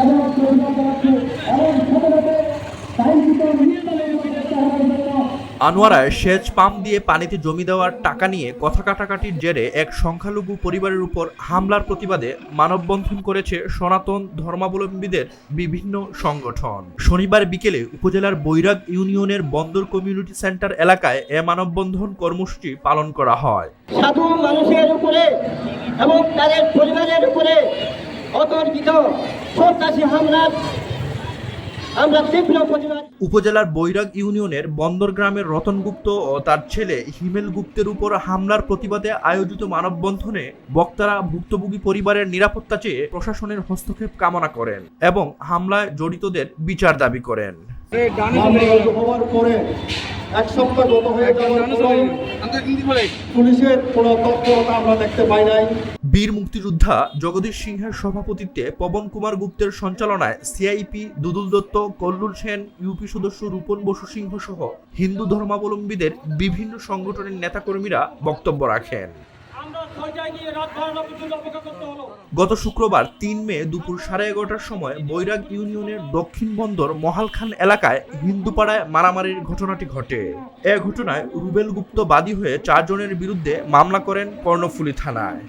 এবং এবং আনোয়ারায় সেচ পাম্প দিয়ে পানিতে জমি দেওয়ার টাকা নিয়ে কথা কাটাকাটির জেরে এক সংখ্যালঘু পরিবারের উপর হামলার প্রতিবাদে মানববন্ধন করেছে সনাতন ধর্মাবলম্বীদের বিভিন্ন সংগঠন। শনিবার বিকেলে উপজেলার বৈরাগ ইউনিয়নের বন্দর কমিউনিটি সেন্টার এলাকায় এ মানববন্ধন কর্মসূচি পালন করা হয়। সাধু মানুষের উপরে এবং তাদের পরিবারের উপরে উপজেলার বৈরাগ ইউনিয়নের বন্দর গ্রামের রতন গুপ্ত ও তার ছেলে হিমেল গুপ্তের উপর হামলার প্রতিবাদে আয়োজিত মানববন্ধনে বক্তারা ভুক্তভোগী পরিবারের নিরাপত্তা চেয়ে প্রশাসনের হস্তক্ষেপ কামনা করেন এবং হামলায় জড়িতদের বিচার দাবি করেন। হওয়ার পরে এক সপ্তাহ গত হয়ে যাওয়ার পুলিশের কোনো তৎপরতা আমরা দেখতে পাই নাই। বীর মুক্তিযোদ্ধা জগদীশ সিংহের সভাপতিত্বে পবন কুমার গুপ্তের সঞ্চালনায় সিআইপি দুদুল দত্ত কল্লুল সেন ইউপি সদস্য রূপন বসু সিংহ সহ হিন্দু ধর্মাবলম্বীদের বিভিন্ন সংগঠনের নেতাকর্মীরা বক্তব্য রাখেন। গত শুক্রবার তিন মে দুপুর সাড়ে এগারোটার সময় বৈরাগ ইউনিয়নের দক্ষিণ বন্দর মহালখান এলাকায় হিন্দুপাড়ায় মারামারির ঘটনাটি ঘটে। এ ঘটনায় রুবেল গুপ্ত বাদী হয়ে চারজনের বিরুদ্ধে মামলা করেন কর্ণফুলী থানায়।